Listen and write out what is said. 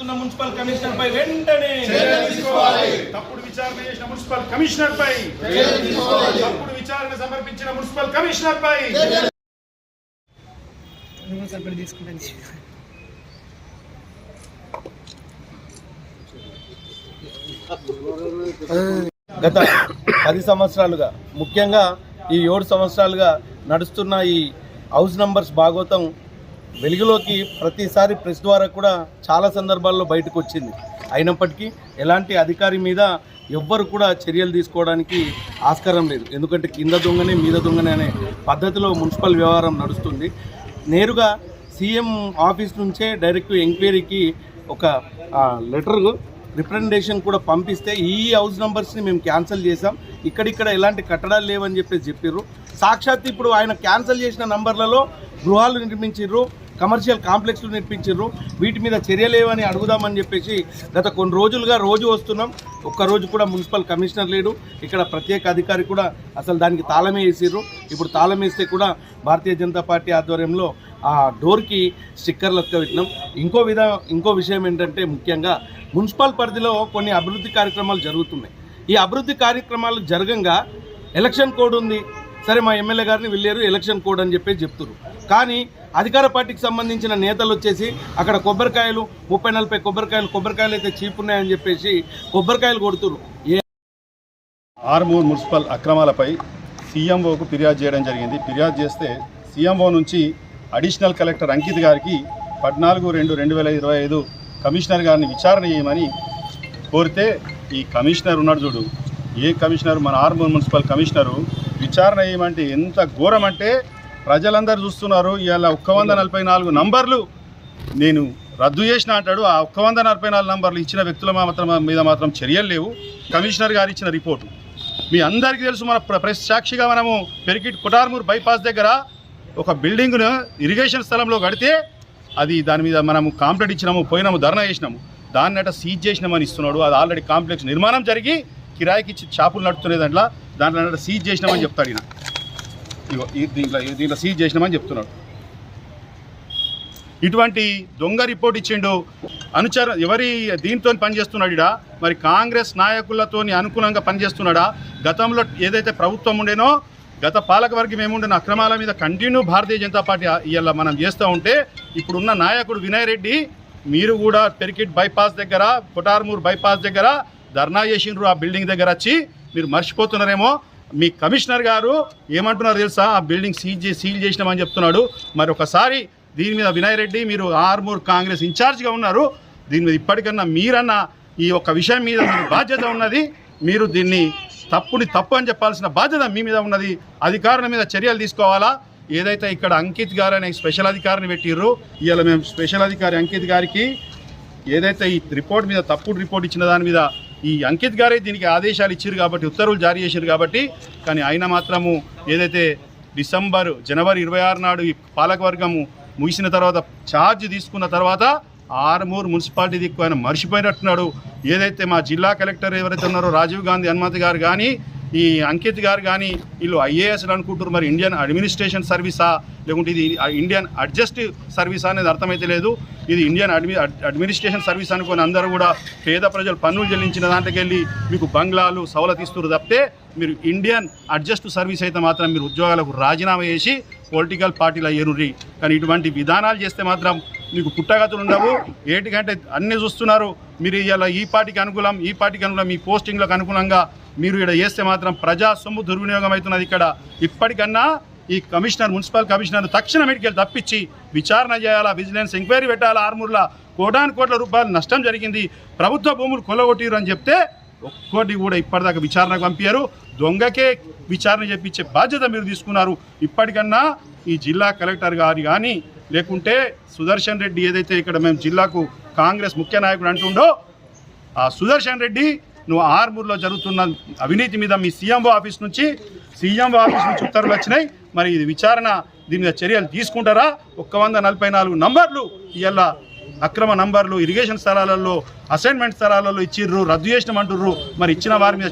Municipal commissioner పై వెంటనే తప్పుడు విచారణ చేసిన మున్సిపల్ కమిషనర్ పై తప్పుడు విచారణ సమర్పించిన మున్సిపల్ కమిషనర్ పై గత పది సంవత్సరాలుగా ముఖ్యంగా ఈ ఏడు సంవత్సరాలుగా నడుస్తున్న ఈ హౌస్ నంబర్స్ భాగవతం వెలుగులోకి ప్రతిసారి ప్రెస్ ద్వారా కూడా చాలా సందర్భాల్లో బయటకు వచ్చింది. అయినప్పటికీ ఎలాంటి అధికారి మీద ఎవ్వరు కూడా చర్యలు తీసుకోవడానికి ఆస్కారం లేదు. ఎందుకంటే కింద దొంగనే మీద దొంగనే అనే పద్ధతిలో మున్సిపల్ వ్యవహారం నడుస్తుంది. నేరుగా సీఎం ఆఫీస్ నుంచే డైరెక్ట్ ఎంక్వైరీకి ఒక లెటర్ రిప్రజెంటేషన్ కూడా పంపిస్తే ఈ హౌస్ నెంబర్స్ని మేము క్యాన్సిల్ చేసాం ఇక్కడిక్కడ ఎలాంటి కట్టడాలు లేవని చెప్పేసి చెప్పారు సాక్షాత్ ఇప్పుడు ఆయన క్యాన్సిల్ చేసిన నంబర్లలో గృహాలు నిర్మించారు కమర్షియల్ కాంప్లెక్స్లు నిర్మించారు వీటి మీద చర్యలేవని అడుగుదామని చెప్పేసి గత కొన్ని రోజులుగా రోజు వస్తున్నాం. ఒక్కరోజు కూడా మున్సిపల్ కమిషనర్ లేడు. ఇక్కడ ప్రత్యేక అధికారి కూడా అసలు దానికి తాళమే వేసిర్రు. ఇప్పుడు తాళం వేస్తే కూడా భారతీయ జనతా పార్టీ ఆధ్వర్యంలో ఆ డోర్కి స్టిక్కర్లు పెట్టినాం ఇంకో విధ ఇంకో విషయం ఏంటంటే ముఖ్యంగా మున్సిపల్ పరిధిలో కొన్ని అభివృద్ధి కార్యక్రమాలు జరుగుతున్నాయి. ఈ అభివృద్ధి కార్యక్రమాలు జరగంగా ఎలక్షన్ కోడ్ ఉంది. సరే మా ఎమ్మెల్యే గారిని వెళ్ళారు ఎలక్షన్ కోడ్ అని చెప్పేసి చెప్తున్నారు కానీ అధికార పార్టీకి సంబంధించిన నేతలు వచ్చేసి అక్కడ కొబ్బరికాయలు ముప్పై నలభై కొబ్బరికాయలు కొబ్బరికాయలు అయితే చీప్ ఉన్నాయని చెప్పేసి కొబ్బరికాయలు కొడుతురు ఏ ఆర్మూర్ మున్సిపల్ అక్రమాలపై సీఎంఓకు ఫిర్యాదు చేయడం జరిగింది. ఫిర్యాదు చేస్తే సీఎంఓ నుంచి అడిషనల్ కలెక్టర్ అంకిత్ గారికి పద్నాలుగు రెండు రెండు వేల ఇరవై ఐదు కమిషనర్ గారిని విచారణ చేయమని కోరితే ఈ కమిషనర్ ఉన్నాడు చూడు. ఏ కమిషనర్? మన ఆర్మూర్ మున్సిపల్ కమిషనరు. విచారణ చేయమంటే ఎంత ఘోరం అంటే ప్రజలందరూ చూస్తున్నారు ఇవాళ ఒక్క వంద నలభై నాలుగు నంబర్లు నేను రద్దు చేసిన అంటాడు. ఆ ఒక్క వంద నలభై నాలుగు నంబర్లు ఇచ్చిన వ్యక్తుల మాత్రం మీద మాత్రం చర్యలు లేవు. కమిషనర్ గారు ఇచ్చిన రిపోర్టు. మీ అందరికీ తెలుసు మన ప్రెస్ సాక్షిగా మనము పెరికిట్ కుటార్మూర్ బైపాస్ దగ్గర ఒక బిల్డింగ్ను ఇరిగేషన్ స్థలంలో కడితే అది దాని మీద మనము కాంప్లైంట్ ఇచ్చినాము పోయినాము ధర్నా చేసినాము. దాన్ని అట సీజ్ చేసినామని ఇస్తున్నాడు. అది ఆల్రెడీ కాంప్లెక్స్ నిర్మాణం జరిగి కిరాయికి ఇచ్చి షాపులు నడుపుతున్న దాంట్లో దాంట్లో సీజ్ చేసినామని చెప్తాడు ఈయన. దీంట్లో దీంట్లో సీజ్ చేసినామని చెప్తున్నాడు. ఇటువంటి దొంగ రిపోర్ట్ ఇచ్చిండు. అనుచర ఎవరి దీంతో పనిచేస్తున్నాడు మరి కాంగ్రెస్ నాయకులతోని అనుకూలంగా పనిచేస్తున్నాడా? గతంలో ఏదైతే ప్రభుత్వం ఉండేనో గత పాలకవర్గం ఏముండేనో అక్రమాల మీద కంటిన్యూ భారతీయ జనతా పార్టీ ఇవాళ మనం చేస్తూ ఉంటే ఇప్పుడున్న నాయకుడు వినయ్ రెడ్డి మీరు కూడా పెరికిట్ బైపాస్ దగ్గర కొటార్మూర్ బైపాస్ దగ్గర ధర్నా చేసిండ్రు ఆ బిల్డింగ్ దగ్గర వచ్చి మీరు మర్చిపోతున్నారేమో. మీ కమిషనర్ గారు ఏమంటున్నారు తెలుసా? ఆ బిల్డింగ్ సీజ్ చేసి సీల్ చేసినామని చెప్తున్నాడు. మరి ఒకసారి దీని మీద వినయ్ రెడ్డి మీరు ఆర్మూర్ కాంగ్రెస్ ఇన్ఛార్జ్గా ఉన్నారు. దీని మీద ఇప్పటికన్నా మీరన్న ఈ యొక్క విషయం మీద మీకు బాధ్యత ఉన్నది. మీరు దీన్ని తప్పుని తప్పు అని చెప్పాల్సిన బాధ్యత మీ మీద ఉన్నది. అధికారుల మీద చర్యలు తీసుకోవాలా? ఏదైతే ఇక్కడ అంకిత్ గారు అనే స్పెషల్ అధికారిని పెట్టిర్రు ఇవాళ మేము స్పెషల్ అధికారి అంకిత్ గారికి ఏదైతే ఈ రిపోర్ట్ మీద తప్పుడు రిపోర్ట్ ఇచ్చిన దాని మీద ఈ అంకిత్ గారే దీనికి ఆదేశాలు ఇచ్చారు కాబట్టి ఉత్తర్వులు జారీ చేశారు కాబట్టి కానీ ఆయన మాత్రము ఏదైతే డిసెంబర్ జనవరి ఇరవై ఆరు నాడు ఈ పాలకవర్గము ముగిసిన తర్వాత ఛార్జ్ తీసుకున్న తర్వాత ఆర్మూర్ మున్సిపాలిటీ దిక్కు ఆయన మర్చిపోయినట్టున్నాడు. ఏదైతే మా జిల్లా కలెక్టర్ ఎవరైతే ఉన్నారో రాజీవ్ గాంధీ హనుమతి గారు కానీ ఈ అంకిత్ గారు కానీ వీళ్ళు ఐఏఎస్లు అనుకుంటారు మరి ఇండియన్ అడ్మినిస్ట్రేషన్ సర్వీసా? లేకుంటే ఇది ఇండియన్ అడ్జస్ట్ సర్వీసా అనేది అర్థమైతే లేదు. ఇది ఇండియన్ అడ్మి అడ్మినిస్ట్రేషన్ సర్వీస్ అనుకుని అందరూ కూడా పేద ప్రజలు పన్నులు చెల్లించిన దాంట్లోకి వెళ్ళి మీకు బంగ్లాలు సవలతి ఇస్తున్నారు తప్పితే మీరు ఇండియన్ అడ్జస్ట్ సర్వీస్ అయితే మాత్రం మీరు ఉద్యోగాలకు రాజీనామా చేసి పొలిటికల్ పార్టీలు అయ్యేనుర్రి కానీ ఇటువంటి విధానాలు చేస్తే మాత్రం మీకు పుట్టగతులు ఉండవు. ఏటికంటే అన్నీ చూస్తున్నారు. మీరు ఇలా ఈ పార్టీకి అనుకూలం ఈ పార్టీకి అనుకూలం మీ పోస్టింగ్లకు అనుగుణంగా మీరు ఇక్కడ చేస్తే మాత్రం ప్రజా సొమ్ము దుర్వినియోగం అవుతున్నది ఇక్కడ. ఇప్పటికన్నా ఈ కమిషనర్ మున్సిపల్ కమిషనర్ తక్షణ మెడికల్ తప్పించి విచారణ చేయాలా విజిలెన్స్ ఎంక్వైరీ పెట్టాలా ఆర్మూర్లా కోటాను కోట్ల రూపాయలు నష్టం జరిగింది ప్రభుత్వ భూములు కొలగొట్టిరు అని చెప్తే ఒక్కటి కూడా ఇప్పటిదాకా విచారణకు పంపించారు దొంగకే విచారణ చేపించే బాధ్యత మీరు తీసుకున్నారు. ఇప్పటికన్నా ఈ జిల్లా కలెక్టర్ గారు కానీ లేకుంటే సుదర్శన్ రెడ్డి ఏదైతే ఇక్కడ మేము జిల్లాకు కాంగ్రెస్ ముఖ్య నాయకుడు అంటుండో ఆ సుదర్శన్ రెడ్డి నువ్వు ఆర్మూర్లో జరుగుతున్న అవినీతి మీద మీ సీఎంఓ ఆఫీస్ నుంచి సీఎంఓ ఆఫీస్ నుంచి ఉత్తర్వులు వచ్చినాయి. మరి ఇది విచారణ దీని మీద చర్యలు తీసుకుంటారా? ఒక్క వంద నలభై నాలుగు నంబర్లు ఇవాళ అక్రమ నంబర్లు ఇరిగేషన్ స్థలాలలో అసైన్మెంట్ స్థలాలలో ఇచ్చిర్రు రద్దు చేసినామంటుర్రు మరి ఇచ్చిన వారి మీద